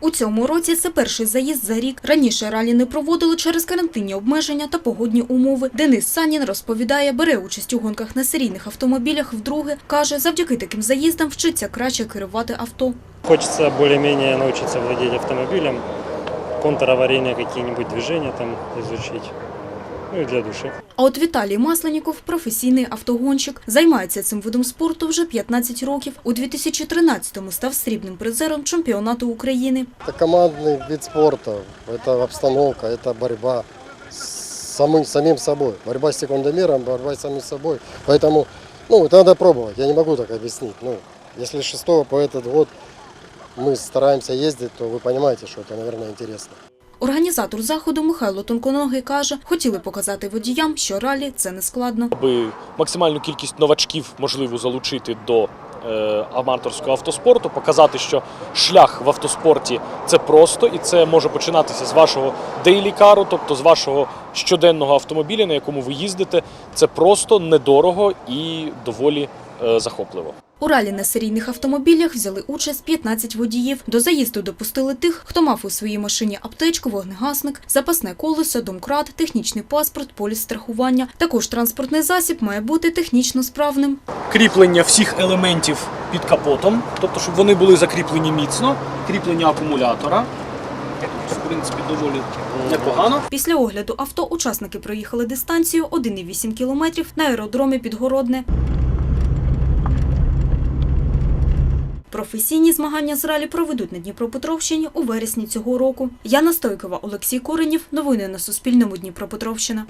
У цьому році це перший заїзд за рік. Раніше ралі не проводили через карантинні обмеження та погодні умови. Денис Санін розповідає, бере участь у гонках на серійних автомобілях вдруге. Каже, завдяки таким заїздам вчиться краще керувати авто. Хочется более-менее научиться владеть автомобилем, контраварийные какие-нибудь движения там изучить. Ну и для души. А от Віталій Масленіков – професійний автогонщик. Займається цим видом спорту вже 15 років. У 2013-му став срібним призером чемпіонату України. Это командный вид спорта, это обстановка, это борьба с самим, самим собой. Борьба с секундомером, борьба с самим собой. Поэтому, ну, это надо пробовать, я не могу так объяснить. Ну, если с 6 по этот год мы стараемся ездить, то вы понимаете, что это, наверное, интересно. Організатор заходу Михайло Тонконогий каже, хотіли показати водіям, що ралі – це не складно. аби максимальну кількість новачків можливо залучити до е, аматорського автоспорту, показати, що шлях в автоспорті це просто і це може починатися з вашого дейлікару, тобто з вашого щоденного автомобіля, на якому ви їздите. Це просто недорого і доволі е, захопливо. У ралі на серійних автомобілях взяли участь 15 водіїв. До заїзду допустили тих, хто мав у своїй машині аптечку, вогнегасник, запасне колесо, домкрат, технічний паспорт, поліс страхування. Також транспортний засіб має бути технічно справним. кріплення всіх елементів під капотом, тобто, щоб вони були закріплені міцно, кріплення акумулятора. В принципі, доволі непогано. Після огляду авто учасники проїхали дистанцію 1,8 кілометрів на аеродромі Підгородне. Професійні змагання з ралі проведуть на Дніпропетровщині у вересні цього року. Яна Стойкова, Олексій Коренів. Новини на Суспільному Дніпропетровщина.